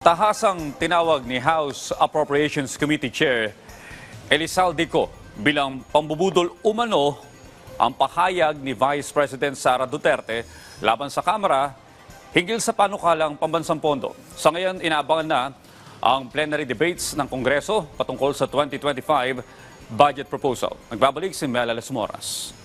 Tahasang tinawag ni House Appropriations Committee Chair Elizalde Co bilang pambubudol umano ang pahayag ni Vice President Sara Duterte laban sa Kamara hinggil sa panukalang pambansang pondo. Sa ngayon, inaabangan na ang plenary debates ng Kongreso patungkol sa 2025 budget proposal. Nagbabalik si Mela Las Moras.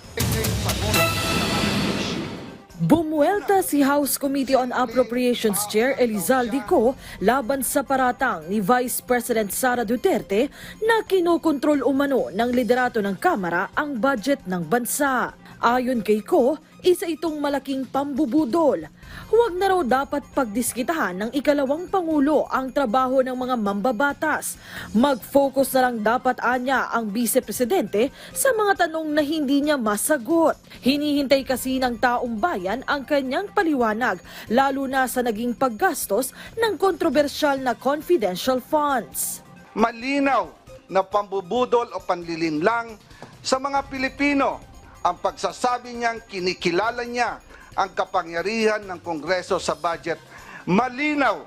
Bumuelta si House Committee on Appropriations Chair Elizalde Co laban sa paratang ni Vice President Sara Duterte na kinokontrol umano ng liderato ng Kamara ang budget ng bansa. Ayon kay Co, isa itong malaking pambubudol. Huwag na raw dapat pagdiskitahan ng ikalawang pangulo ang trabaho ng mga mambabatas. Mag-focus na lang dapat anya ang vice-presidente sa mga tanong na hindi niya masagot. Hinihintay kasi ng taong bayan ang kanyang paliwanag, lalo na sa naging paggastos ng kontrobersyal na confidential funds. malinaw na pambubudol o panlilinlang sa mga Pilipino ang pagsasabi niyang kinikilala niya ang kapangyarihan ng Kongreso sa budget. Malinaw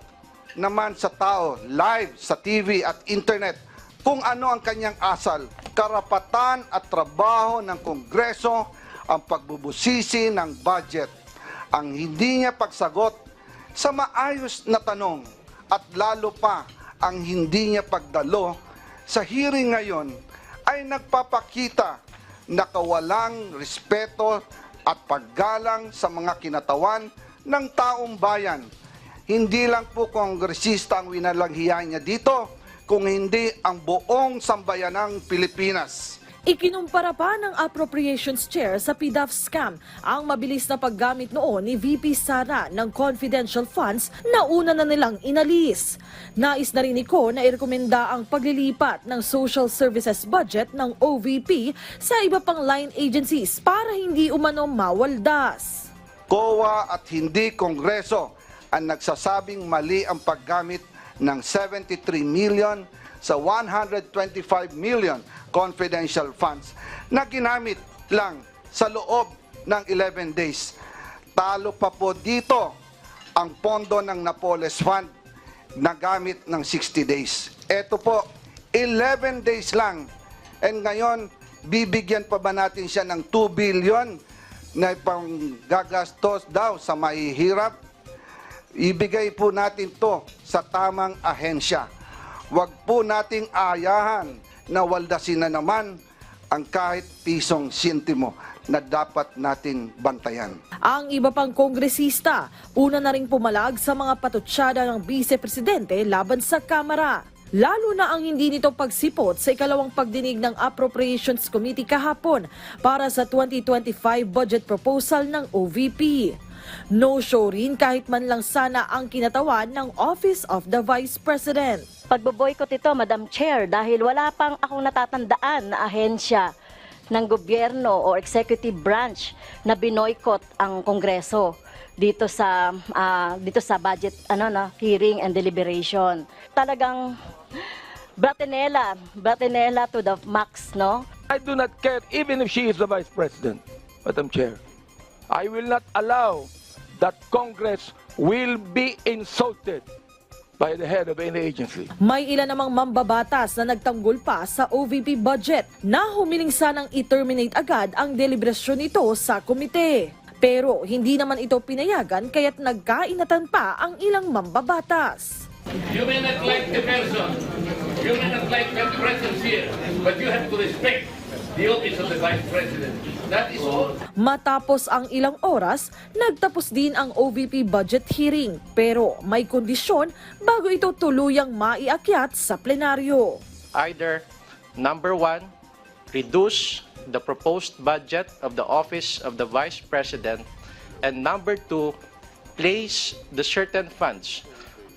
naman sa tao live sa TV at internet kung ano ang kanyang asal, karapatan at trabaho ng Kongreso ang pagbubusisi ng budget. Ang hindi niya pagsagot sa maayos na tanong at lalo pa ang hindi niya pagdalo sa hearing ngayon ay nagpapakita na kawalang respeto at paggalang sa mga kinatawan ng taong bayan. Hindi lang po kongresista ang winalanghiyan niya dito, kung hindi ang buong sambayanang Pilipinas. Ikinumpara pa ng Appropriations Chair sa PDAF scam ang mabilis na paggamit noon ni VP Sara ng confidential funds na una na nilang inalis. Nais na rin ni Ko na irekomenda ang paglilipat ng social services budget ng OVP sa iba pang line agencies para hindi umano mawaldas. COA at hindi Kongreso ang nagsasabing mali ang paggamit ng 73 million sa 125 million confidential funds na ginamit lang sa loob ng 11 days. Talo pa po dito ang pondo ng Napoles Fund na gamit ng 60 days. Ito po, 11 days lang. And ngayon, bibigyan pa ba natin siya ng 2 billion na pang gagastos daw sa mahihirap? Ibigay po natin to sa tamang ahensya. Huwag po nating ayahan na waldasin na naman ang kahit pisong sintimo na dapat nating bantayan. Ang iba pang kongresista, una na ring pumalag sa mga patutsyada ng vice-presidente laban sa Kamara. Lalo na ang hindi nito pagsipot sa ikalawang pagdinig ng Appropriations Committee kahapon para sa 2025 budget proposal ng OVP. No show rin kahit man lang sana ang kinatawan ng Office of the Vice President. Pagboboykot ito, Madam Chair, dahil wala pang akong natatandaan na ahensya ng gobyerno o executive branch na binoykot ang Kongreso dito sa ah, dito sa budget ano na hearing and deliberation. Talagang Bratinella, Bratinella to the max, no? I do not care even if she is the vice president, Madam Chair. I will not allow that Congress will be insulted by the head of any agency. May ilan namang mambabatas na nagtanggol pa sa OVP budget na humiling sanang i-terminate agad ang deliberasyon nito sa komite. Pero hindi naman ito pinayagan kaya't nagkainatan pa ang ilang mambabatas. You may not like the person, you may not like the presence here, but you have to respect the office of the Vice President. That is all. Matapos ang ilang oras, nagtapos din ang OVP budget hearing pero may kondisyon bago ito tuluyang maiakyat sa plenaryo. either number one, reduce the proposed budget of the office of the vice president, and number two, place the certain funds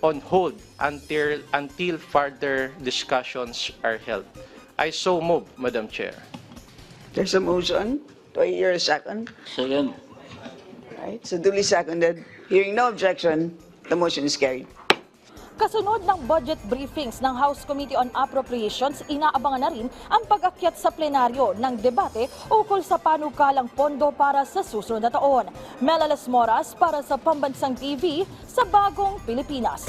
on hold until until further discussions are held. I so move, Madam Chair. There's a motion. Do I hear a second? Second. Right, so duly seconded. Hearing no objection, the motion is carried. Kasunod ng budget briefings ng House Committee on Appropriations, inaabangan na rin ang pag-akyat sa plenaryo ng debate ukol sa panukalang pondo para sa susunod na taon. Melalas Moras para sa Pambansang TV sa Bagong Pilipinas.